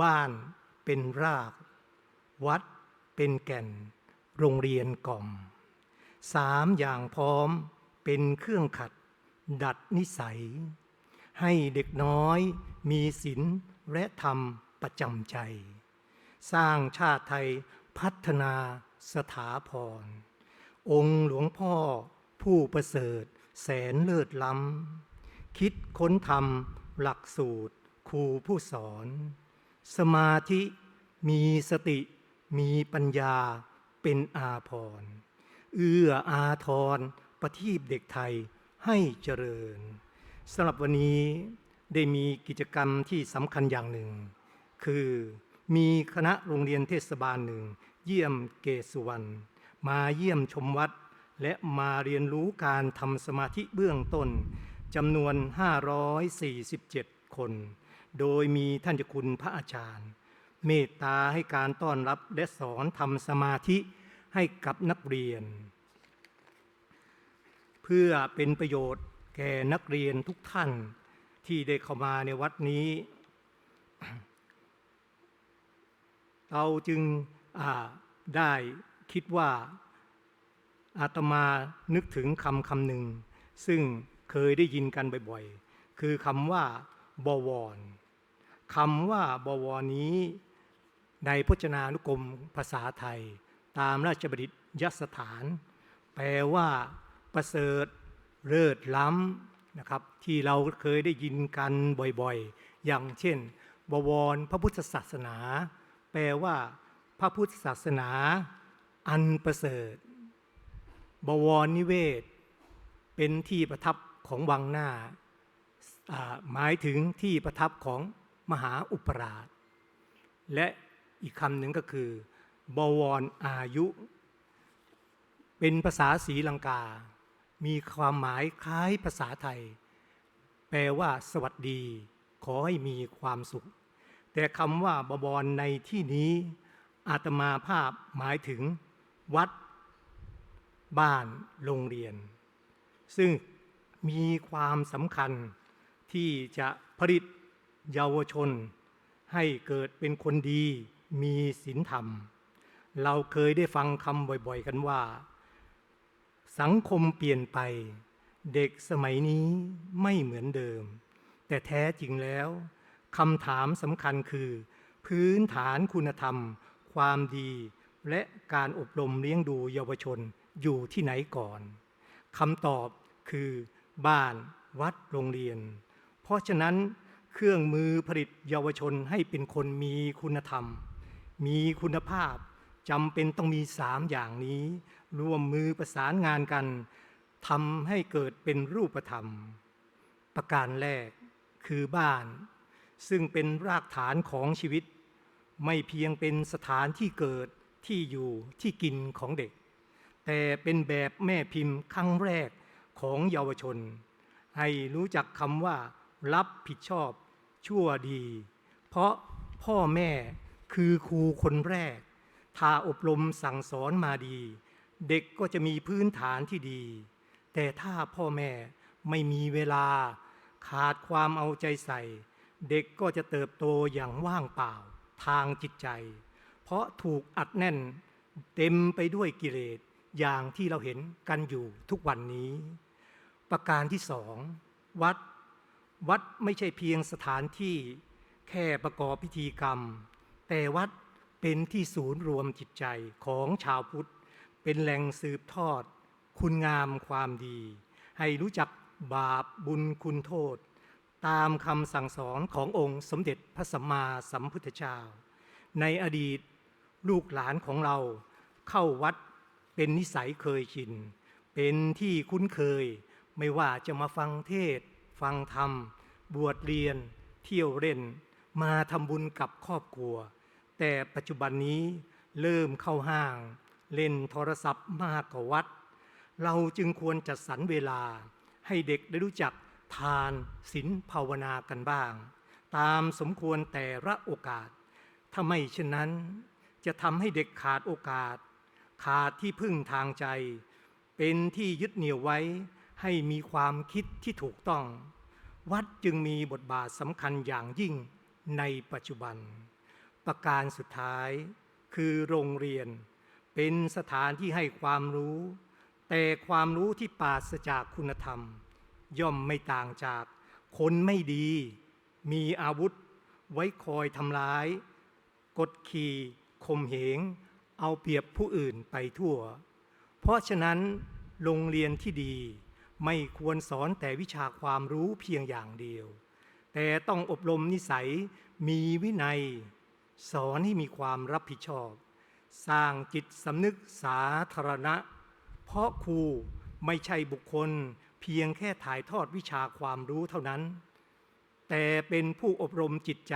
บ้านเป็นราก วัดเป็นแก่น โรงเรียนกล่อมสามอย่างพร้อมเป็นเครื่องขัด ดัดนิสัย ให้เด็กน้อยมีศีลและธรรมประจำใจ สร้างชาติไทยพัฒนาสถาพร องค์หลวงพ่อผู้ประเสริฐแสนเลิศล้ำ คิดค้นทำหลักสูตรครูผู้สอน สมาธิมีสติมีปัญญาเป็นอาภรณ์เอื้ออาทรประทีปเด็กไทยให้เจริญสำหรับวันนี้ได้มีกิจกรรมที่สำคัญอย่างหนึ่ง คือมีคณะโรงเรียนเทศบาลหนึ่ง เยี่ยมเกสุวรรณมาเยี่ยมชมวัด และมาเรียนรู้การทำสมาธิเบื้องต้นจำนวน 547 คน โดยมีท่านเจ้าคุณพระอาจารย์ เมตตาให้การต้อนรับและสอนทำสมาธิให้กับนักเรียน เพื่อเป็นประโยชน์แก่นักเรียนทุกท่านที่ได้เข้ามาในวัดนี้ เราจึงอ่าได้คิดว่าอาตมานึกถึงคำคำหนึ่ง ซึ่งเคยได้ยินกันบ่อยๆ คือคำว่าบวร คำว่าบวรนี้ ในพจนานุกรมภาษาไทย ตามราชบัณฑิตยสถาน แปลว่าประเสริฐเลิศล้ำนะครับ ที่เราเคยได้ยินกันบ่อยๆ อย่างเช่น บวรพระพุทธศาสนา แปลว่าพระพุทธศาสนาอันประเสริฐ บวรนิเวศ เป็นที่ประทับของวังหน้าอ่าหมายถึงที่ประทับของ มหาอุปราช และอีกคำหนึ่งก็คือ บวรอายุ เป็นภาษาศรีลังกา มีความหมายคล้ายภาษาไทย แปลว่าสวัสดี ขอให้มีความสุข แต่คำว่าบวรในที่นี้ อาตมาภาพหมายถึง วัด บ้านโรงเรียน ซึ่งมีความสำคัญที่จะผลิต เยาวชน ให้เกิดเป็นคนดี มีศีลธรรม เราเคยได้ฟังคำบ่อยๆกันว่า สังคมเปลี่ยนไป เด็กสมัยนี้ไม่เหมือนเดิม แต่แท้จริงแล้วคำถามสำคัญคือ พื้นฐานคุณธรรม ความดี และการอบรมเลี้ยงดูเยาวชนอยู่ที่ไหนก่อนคำตอบคือ บ้านวัดโรงเรียน เพราะฉะนั้น เครื่องมือผลิตเยาวชนให้เป็นคนมีคุณธรรม มีคุณภาพจำเป็นต้องมีสามอย่างนี้ ร่วมมือประสานงานกันทำให้เกิดเป็นรูปธรรม ประการแรกคือบ้าน ซึ่งเป็นรากฐานของชีวิต ไม่เพียงเป็นสถานที่เกิดที่อยู่ที่กินของเด็ก แต่เป็นแบบแม่พิมพ์ครั้งแรกของเยาวชน ให้รู้จักคำว่ารับผิดชอบ ชั่วดี เพราะพ่อแม่คือครูคนแรกถ้าอบรมสั่งสอนมาดี เด็กก็จะมีพื้นฐานที่ดี แต่ถ้าพ่อแม่ไม่มีเวลา ขาดความเอาใจใส่ เด็กก็จะเติบโตอย่างว่างเปล่าทางจิตใจ เพราะถูกอัดแน่นเต็มไปด้วยกิเลสอย่างที่เราเห็นกันอยู่ทุกวันนี้ ประการที่สองวัด วัดไม่ใช่เพียงสถานที่แค่ประกอบพิธีกรรม แต่วัดเป็นที่ศูนย์รวมจิตใจของชาวพุทธ เป็นแหล่งสืบทอด คุณงามความดี ให้รู้จักบาปบุญคุณโทษ ตามคำสั่งสอนขององค์สมเด็จพระสัมมาสัมพุทธเจ้า ในอดีตลูกหลานของเราเข้าวัดเป็นนิสัยเคยชิน เป็นที่คุ้นเคย ไม่ว่าจะมาฟังเทศ ฟังธรรม บวชเรียน เที่ยวเล่น มาทำบุญกับครอบครัว แต่ปัจจุบันนี้เริ่มเข้าห้าง เล่นโทรศัพท์มากกว่าวัด เราจึงควรจัดสรรเวลา ให้เด็กได้รู้จักทานศีลภาวนากันบ้าง ตามสมควรแต่ละโอกาส ถ้าไม่เช่นนั้น จะทำให้เด็กขาดโอกาส ขาดที่พึ่งทางใจ เป็นที่ยึดเหนี่ยวไว้ ให้มีความคิดที่ถูกต้อง วัดจึงมีบทบาทสำคัญอย่างยิ่งในปัจจุบัน ประการสุดท้ายคือโรงเรียน เป็นสถานที่ให้ความรู้ แต่ความรู้ที่ปราศจากคุณธรรม ย่อมไม่ต่างจากคนไม่ดี มีอาวุธ ไว้คอยทำร้าย กดขี่ข่มเหง เอาเปรียบผู้อื่นไปทั่ว เพราะฉะนั้นโรงเรียนที่ดี ไม่ควรสอนแต่วิชาความรู้เพียงอย่างเดียว แต่ต้องอบรมนิสัยมีวินัย สอนให้มีความรับผิดชอบ สร้างจิตสำนึกสาธารณะ เพราะครูไม่ใช่บุคคลเพียงแค่ถ่ายทอดวิชาความรู้เท่านั้น แต่เป็นผู้อบรมจิตใจ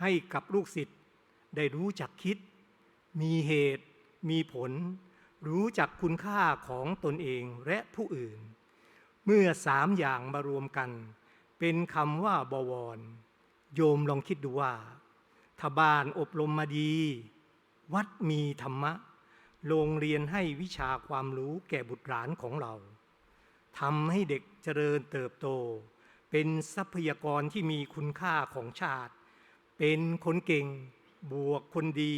ให้กับลูกศิษย์ได้รู้จักคิด มีเหตุ มีผล รู้จักคุณค่าของตนเองและผู้อื่น เมื่อสามอย่างมารวมกัน เป็นคำว่าบวร โยมลองคิดดูว่า ถ้าบ้านอบรมมาดี วัดมีธรรมะ โรงเรียนให้วิชาความรู้แก่บุตรหลานของเราทำให้เด็กเจริญเติบโต เป็นทรัพยากรที่มีคุณค่าของชาติ เป็นคนเก่งบวกคนดี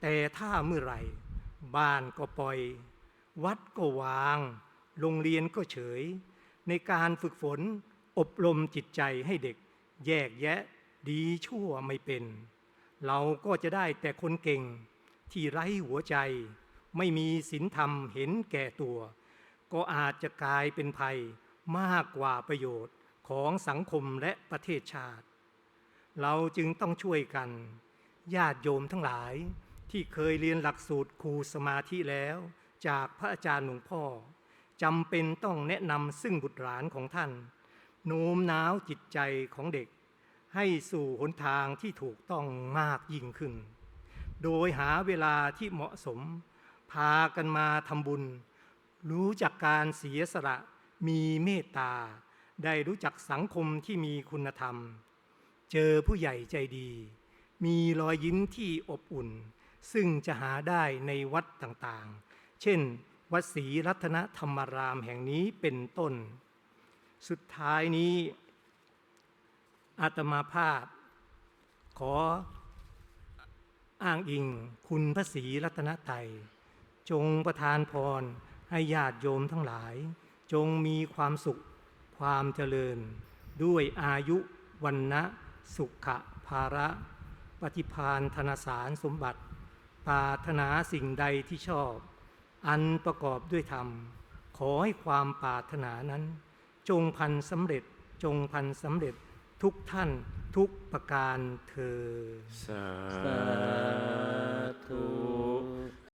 แต่ถ้าเมื่อไหร่ บ้านก็ปล่อย วัดก็วาง โรงเรียนก็เฉย ในการฝึกฝนอบรมจิตใจให้เด็ก แยกแยะดีชั่วไม่เป็น เราก็จะได้แต่คนเก่งที่ไร้หัวใจ ไม่มีศีลธรรมเห็นแก่ตัว ก็อาจจะกลายเป็นภัยมากกว่าประโยชน์ของสังคมและประเทศชาติ เราจึงต้องช่วยกัน ญาติโยมทั้งหลายที่เคยเรียนหลักสูตรครูสมาธิแล้ว จากพระอาจารย์หลวงพ่อ จำเป็นต้องแนะนำซึ่งบุตรหลานของท่าน โน้มน้าวจิตใจของเด็ก ให้สู่หนทางที่ถูกต้องมากยิ่งขึ้น โดยหาเวลาที่เหมาะสม พากันมาทำบุญ รู้จักการเสียสละมีเมตตา ได้รู้จักสังคมที่มีคุณธรรม เจอผู้ใหญ่ใจดี มีรอยยิ้มที่อบอุ่น ซึ่งจะหาได้ในวัดต่างๆ เช่น วัดศรีรัตนธรรมรามแห่งนี้เป็นต้น สุดท้ายนี้อาตมาภาพ ขออ้างอิงคุณพระศรีรัตนไตรัยจงประทานพรให้ญาติโยมทั้งหลาย จงมีความสุขความเจริญ ด้วยอายุวันนะสุขภาระ ปฏิพานธนสารสมบัติปารถนาสิ่งใดที่ชอบ อันประกอบด้วยธรรม ขอให้ความปรารถนานั้น จงพันสำเร็จจงพันสำเร็จทุกท่านทุกประการเธอ สาธุ